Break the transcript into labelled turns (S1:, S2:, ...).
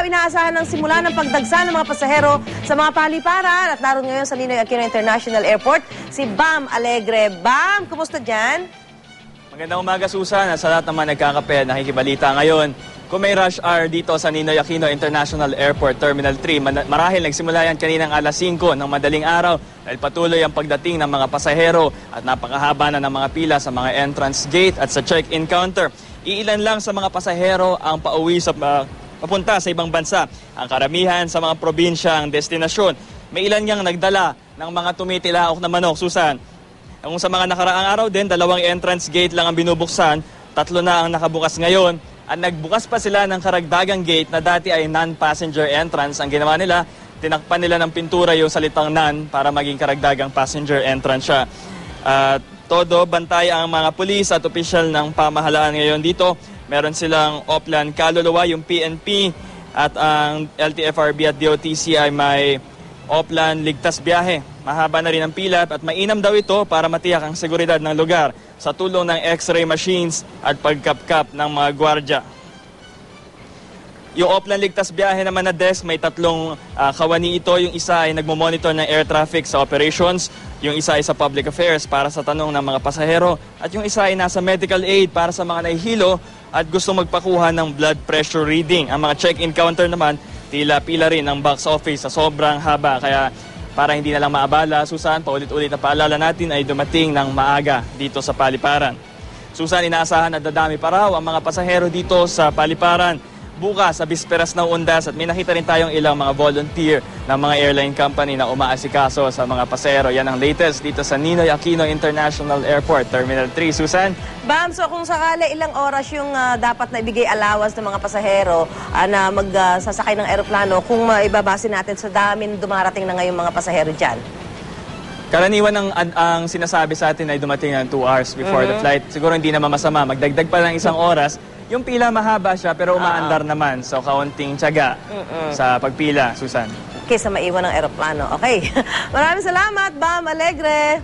S1: araw, inaasahan ng simula ng pagdagsa ng mga pasahero sa mga paliparan. At naroon ngayon sa Ninoy Aquino International Airport, si Bam Alegre. Bam, kumusta dyan?
S2: Magandang umaga, Susan. Sa lahat naman nagkakape, nakikibalita ngayon. Kung may rush hour dito sa Ninoy Aquino International Airport Terminal 3, man- marahil nagsimula yan kaninang alas 5 ng madaling araw dahil patuloy ang pagdating ng mga pasahero at napakahaba na ng mga pila sa mga entrance gate at sa check-in counter. Iilan lang sa mga pasahero ang pauwi sa uh, papunta sa ibang bansa. Ang karamihan sa mga probinsya ang destinasyon. May ilan niyang nagdala ng mga tumitilaok na manok, Susan. Kung sa mga nakaraang araw din, dalawang entrance gate lang ang binubuksan, tatlo na ang nakabukas ngayon. At nagbukas pa sila ng karagdagang gate na dati ay non-passenger entrance. Ang ginawa nila, tinakpan nila ng pintura yung salitang non para maging karagdagang passenger entrance siya. At todo, bantay ang mga pulis at opisyal ng pamahalaan ngayon dito. Meron silang Oplan Kaluluwa, yung PNP, at ang LTFRB at DOTC ay may Oplan Ligtas Biyahe. Mahaba na rin ang pila at mainam daw ito para matiyak ang seguridad ng lugar sa tulong ng x-ray machines at pagkapkap ng mga gwardya. Yung Oplan Ligtas Biyahe naman na desk, may tatlong ah, kawani ito. Yung isa ay nagmo-monitor ng air traffic sa operations, yung isa ay sa public affairs para sa tanong ng mga pasahero, at yung isa ay nasa medical aid para sa mga nahihilo at gusto magpakuha ng blood pressure reading. Ang mga check-in counter naman, tila pila rin ng box office sa sobrang haba. Kaya para hindi na lang maabala, Susan, paulit-ulit na paalala natin ay dumating ng maaga dito sa paliparan. Susan, inaasahan na dadami pa raw ang mga pasahero dito sa paliparan bukas sa bisperas ng undas at may nakita rin tayong ilang mga volunteer ng mga airline company na umaasikaso sa mga pasahero. Yan ang latest dito sa Ninoy Aquino International Airport, Terminal 3. Susan?
S1: Bam, so kung sakali ilang oras yung ah, dapat na ibigay allowance ng mga pasahero ah, na magsasakay ng eroplano kung maibabase natin sa dami dumarating na ngayong mga pasahero dyan?
S2: Karaniwan ang, ang, ang sinasabi sa atin ay dumating ng 2 hours before the flight. Siguro hindi naman masama. Magdagdag pa lang isang oras. Yung pila mahaba siya pero umaandar naman. So kaunting tiyaga sa pagpila, Susan.
S1: Kaysa maiwan ng eroplano. Okay. Maraming salamat, Bam Alegre.